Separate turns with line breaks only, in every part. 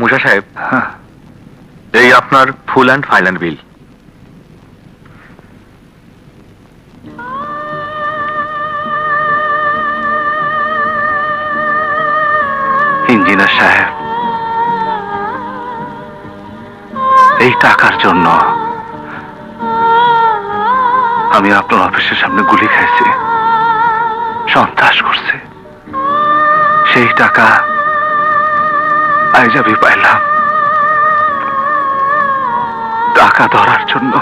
মুসা সাহেব
হ্যাঁ।
এই আপনার full and final bill.
Engineer সাহেব, এই টাকার জন্য আমি আপনার অফিসের সামনে গুলি খাইছি, সন্ত্রাস করছে। সেই টাকা আমি পাইলাম টাকা ধরার জন্য।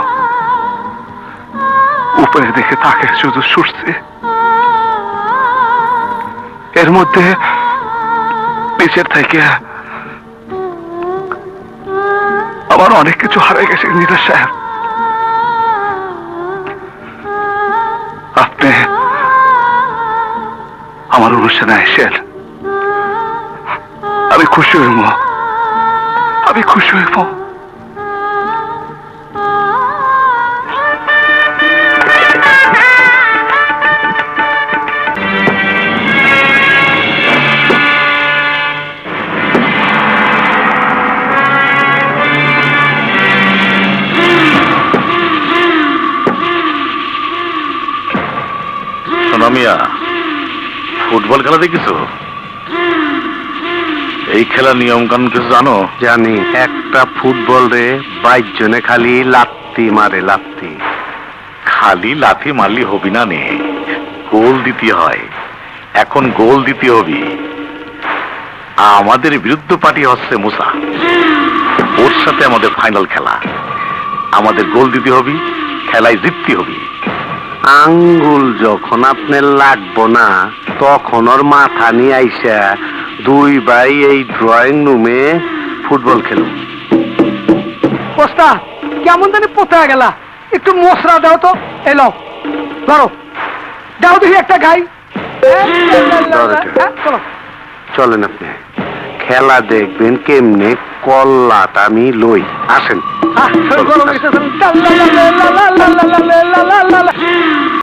উপরে দেখে তাকে শুধু এর মধ্যে নিচের থেকে আমার অনেক কিছু হারিয়ে গেছে নিদার সাহেব। আপনি আমার অনুষ্ঠানে আসেন। আমি খুশি হইব আমি খুশি হইব
সোনামিয়া ফুটবল খেলা দেখিছো? এই খেলার নিয়ম কানুন কিছু জানো?
জানি। একটা ফুটবল রে বাইশ জনে খালি লাত্তি মারে লাত্তি।
খালি লাথি মারলি হবি না নে? গোল দিতে হয়। এখন গোল দিতে হবি। আমাদের বিরুদ্ধ পার্টি হচ্ছে মুসা। ওর সাথে আমাদের ফাইনাল খেলা। আমাদের গোল দিতে হবি খেলায় জিততে হবি।
আঙ্গুল যখন আপনার লাগবো না তখন ওর মাথা নিয়ে আইসা দুই ভাই এই ড্রয়িং রুমে ফুটবল খেলুন
পোস্তা কেমন জানি পোতা গেলা একটু মশরা দাও তো এলো ধরো দাও দেখি একটা গাই। হ্যাঁ,
চলেন আপনি খেলা দেখবেন কেমনে কল্লাটা আমি লই আসেন